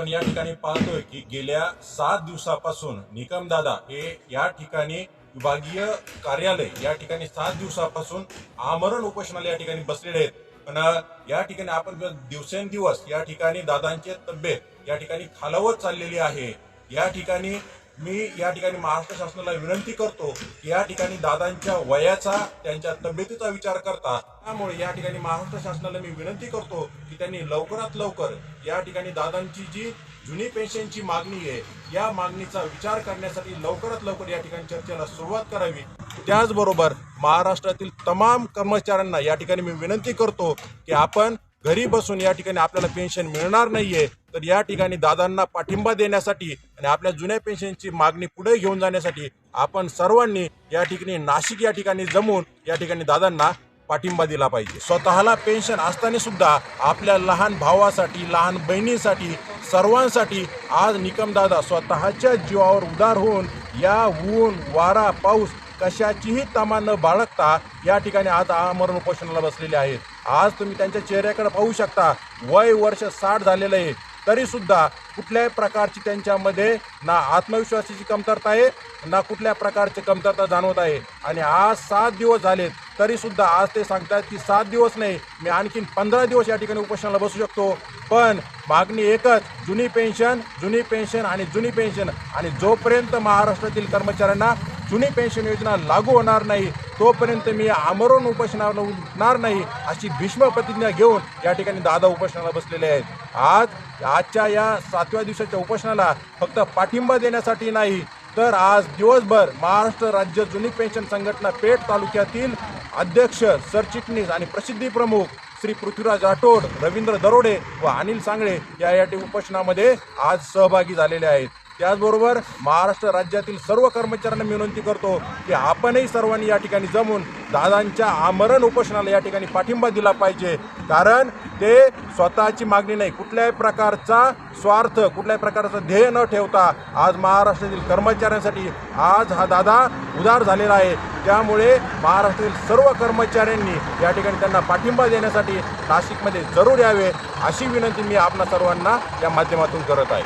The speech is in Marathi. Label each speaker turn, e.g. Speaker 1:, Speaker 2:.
Speaker 1: आपण या ठिकाणी पाहतोय की गेल्या सात दिवसापासून निकम दादा हे या ठिकाणी विभागीय कार्यालय या ठिकाणी सात दिवसापासून आमरण उपोषणाला या ठिकाणी बसलेले आहेत. पण या ठिकाणी आपण दिवसेंदिवस या ठिकाणी दादांची तब्येत या ठिकाणी खालावत चाललेली आहे या ठिकाणी मी या ठिकाणी महाराष्ट्र शासनाला विनंती करतो या ठिकाणी दादांच्या वयाचा त्यांच्या तब्येतीचा विचार करता. त्यामुळे या ठिकाणी महाराष्ट्र शासनाला मी विनंती करतो की त्यांनी लवकरात लवकर या ठिकाणी दादांची जी जुनी पेन्शनची मागणी आहे या मागणीचा विचार करण्यासाठी लवकरात लवकर या ठिकाणी चर्चेला सुरुवात करावी. त्याचबरोबर महाराष्ट्रातील तमाम कर्मचाऱ्यांना या ठिकाणी मी विनंती करतो की आपण घरी बसून या ठिकाणी आपल्याला पेन्शन मिळणार नाहीये तर या ठिकाणी दादांना पाठिंबा देण्यासाठी आणि आपल्या जुन्या पेन्शनची मागणी पुढे घेऊन जाण्यासाठी आपण सर्वांनी या ठिकाणी नाशिक या ठिकाणी जमून या ठिकाणी दादांना पाठिंबा दिला पाहिजे. स्वतःला पेन्शन असताना सुद्धा आपल्या लहान भावासाठी लहान बहिणीसाठी सर्वांसाठी आज निकमदादा स्वतःच्या जीवावर उदार होऊन या ऊन वारा पाऊस कशाचीही तमा न बाळगता या ठिकाणी आज आमरण उपोषणाला बसलेले आहेत. आज तुम्ही त्यांच्या चेहऱ्याकडे पाहू शकता. वय वर्ष साठ झालेलं आहे. तरी सुद्धा कुठल्याही प्रकारची त्यांच्यामध्ये ना आत्मविश्वासाची कमतरता आहे ना कुठल्या प्रकारची कमतरता जाणवत आहे. आणि आज सात दिवस झालेत तरी सुद्धा आज ते सांगतात की सात दिवस नाही मी आणखीन पंधरा दिवस या ठिकाणी उपोषणाला बसू शकतो. पण मागणी एकच जुनी पेन्शन जुनी पेन्शन आणि जुनी पेन्शन. आणि जोपर्यंत महाराष्ट्रातील कर्मचाऱ्यांना जुनी पेन्शन योजना लागू होणार नाही तोपर्यंत मी आमरण उपोषणाला उठणार नाही अशी भीष्म प्रतिज्ञा घेऊन या ठिकाणी दादा उपोषणाला बसलेले आहेत. आज आजच्या या सातव्या दिवसाच्या उपोषणाला फक्त पाठिंबा देण्यासाठी नाही तर आज दिवसभर महाराष्ट्र राज्य जुनी पेन्शन संघटना पेठ तालुक्यातील अध्यक्ष सरचिटणीस आणि प्रसिद्धी प्रमुख श्री पृथ्वीराज राठोड रवींद्र दरोडे व अनिल सांगळे या या उपोषणामध्ये आज सहभागी झालेले आहेत. त्याचबरोबर महाराष्ट्र राज्यातील सर्व कर्मचाऱ्यांना विनंती करतो की आपणही सर्वांनी या ठिकाणी जमून दादांच्या आमरण उपोषणाला या ठिकाणी पाठिंबा दिला पाहिजे. कारण ते स्वतःची मागणी नाही. कुठल्याही प्रकारचा स्वार्थ कुठल्याही प्रकारचं ध्येय न ठेवता आज महाराष्ट्रातील कर्मचाऱ्यांसाठी आज हा दादा उदार झालेला आहे. त्यामुळे महाराष्ट्रातील सर्व कर्मचाऱ्यांनी या ठिकाणी त्यांना पाठिंबा देण्यासाठी नाशिकमध्ये जरूर यावे अशी विनंती मी आपणा सर्वांना या माध्यमातून करत आहे.